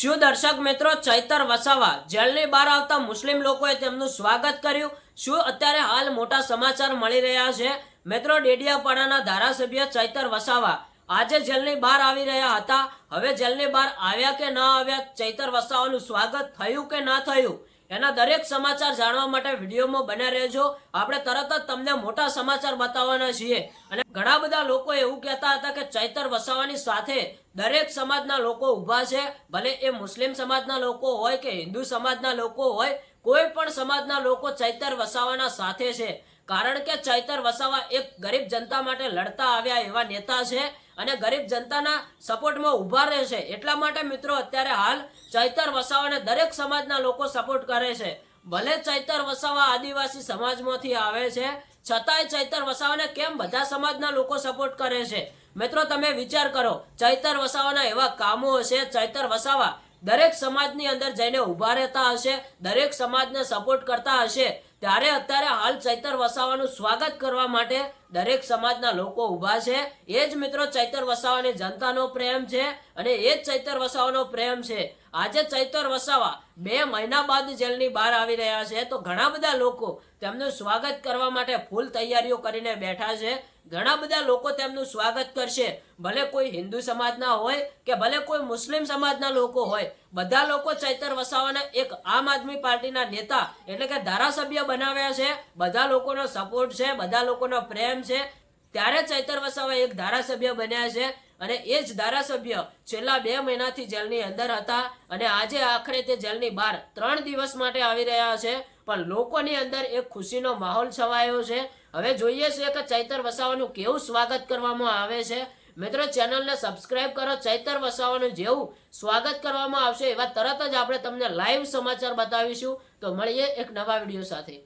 શું દર્શક મિત્રો ચૈતર વસાવા જેલની બહાર આવતા મુસ્લિમ લોકોએ તેમનું સ્વાગત કર્યું? શું અત્યારે હાલ મોટા સમાચાર મળી રહ્યા છે? મિત્રો, ડેડિયાપાડાના ધારાસભ્ય ચૈતર વસાવા આજે જેલની બહાર આવી રહ્યા હતા. હવે જેલની બહાર આવ્યા કે ન આવ્યા ચૈતર વસાવાનું સ્વાગત થયું કે ન થયું? એના દરેક સમાચાર જાણવા માટે વિડીયોમાં બન્યા રહેજો. આપણે તરત જ તમને મોટા સમાચાર બતાવવાના છીએ. અને ઘણા બધા લોકો એવું કહેતા હતા કે ચૈતર વસાવાની સાથે દરેક સમાજના લોકો ઊભા છે. ભલે એ મુસ્લિમ સમાજના લોકો હોય કે હિન્દુ સમાજના લોકો હોય, કોઈ પણ સમાજના લોકો ચૈતર વસાવાના સાથે છે. કારણ કે ચૈતર વસાવા એક ગરીબ જનતા માટે લડતા આવ્યા એવા નેતા છે અને ગરીબ જનતાના સપોર્ટમાં ઊભા રહે છે. એટલા માટે મિત્રો અત્યારે હાલ ચૈતર વસાવાને દરેક સમાજના લોકો સપોર્ટ કરે છે. ભલે ચૈતર વસાવા આદિવાસી સમાજમાંથી આવે છે, છતાંય ચૈતર વસાવાને કેમ બધા સમાજના લોકો સપોર્ટ કરે છે? મિત્રો, તમે વિચાર કરો, ચૈતર વસાવાના એવા કામો હશે, ચૈતર વસાવા દરેક સમાજની અંદર જઈને ઊભા રહેતા હશે, દરેક સમાજને સપોર્ટ કરતા હશે ત્યારે અત્યારે હાલ ચૈતર વસાવાનું સ્વાગત કરવા માટે દરેક સમાજના લોકો ઊભા છે. એ જ મિત્રો ચૈતર વસાવાની જનતાનો પ્રેમ છે અને એ જ ચૈતર વસાવાનો પ્રેમ છે. આજે ચૈતર વસાવા બે મહિના બાદ જેલની બહાર આવી રહ્યા છે. તો ઘણા બધા લોકો તેમનું સ્વાગત કરવા માટે ફૂલ તૈયારીઓ કરીને બેઠા છે. ઘણા બધા લોકો તેમનું સ્વાગત કરશે. ભલે કોઈ હિન્દુ સમાજના હોય કે ભલે કોઈ મુસ્લિમ સમાજના લોકો હોય બધા લોકો ચૈતર વસાવાને એક આમ આદમી પાર્ટીના નેતા એટલે કે ધારાસભ્ય બનાવ્યા છે. બધા લોકોનો સપોર્ટ છે, બધા લોકોનો પ્રેમ છે. ત્યારે ચૈતર વસાવા એક ધારાસભ્ય બન્યા છે અને એ જ ધારાસભ્ય છેલ્લા બે મહિનાથી જેલની અંદર હતા અને આજે આખરે તે જેલની બહાર ત્રણ દિવસ માટે આવી રહ્યા છે. પણ લોકોની અંદર એક ખુશીનો માહોલ છવાયો છે. હવે જોઈએ છે કે ચૈતર વસાવાનું કેવું સ્વાગત કરવામાં આવે છે. મિત્રો, ચેનલને સબસ્ક્રાઇબ કરો, ચૈતર વસાવાનું જેવું સ્વાગત કરવામાં આવશે એવા તરત જ આપણે તમને લાઈવ સમાચાર બતાવીશું. તો મળીએ એક નવા વીડિયો સાથે.